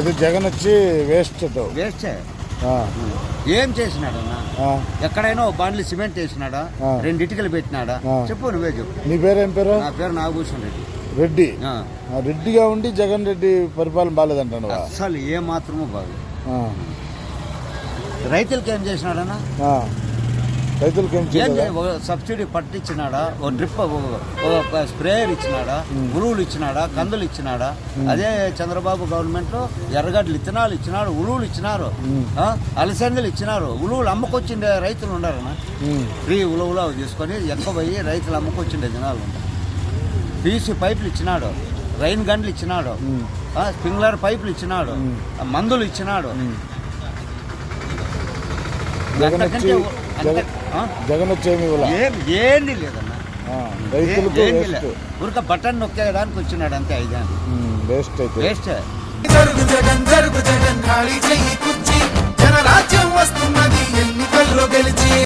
ఇది జగన్ వచ్చి వేస్ట్ వేస్టే ఏం? చేసినాడన్నా? ఎక్కడైనా బాండ్లు సిమెంట్ వేసినాడా. రెండు ఇటుకలు పెట్టినాడా. చెప్పు నువ్వే చెప్పు. నీ పేరేం పేరు? నా పేరు నాగభూషణ్ రెడ్డి. రెడ్డి? రెడ్డిగా ఉండి జగన్ రెడ్డి పరిపాలన బాగాలేదంటాను అస్సలు ఏ మాత్రమూ బాగు రైతులకి ఏం చేసినాడన్నా రైతులకి ఏం సబ్సిడీ పట్టించినాడా? ఓ డ్రిప్ స్ప్రేయర్ ఇచ్చినాడా? ఉలువులు ఇచ్చినాడా? కందులు ఇచ్చినాడా? అదే చంద్రబాబు గవర్నమెంట్ ఎర్రగడ్డలు ఇత్తనాలు ఇచ్చినాడు ఉలువులు ఇచ్చినారు. ఆ, అలసందలు ఇచ్చినారు. ఉలువులు అమ్ముకొచ్చిండే రైతులు ఉండారన్నా? ఉమ్, ఫ్రీ ఉలువులు అవి తీసుకొని ఎక్కువ పోయి రైతులు అమ్ముకొచ్చిండే జనాలు. పీసీ పైపులు ఇచ్చినాడు రైన్ గన్లు ఇచ్చినాడు స్ప్రింక్లర్ పైపులు ఇచ్చినాడు మందులు ఇచ్చినాడు. జగన్ వచ్చేమి ఏంది లేదన్న. రైతులకు ఉరక బటన్ నొక్కేయడానికి వచ్చినాడు అంతే ఐదాన్ని వేస్ట్ అయితే. వేస్ట్. జగన్ జరుగు జగన్ ఖాళీ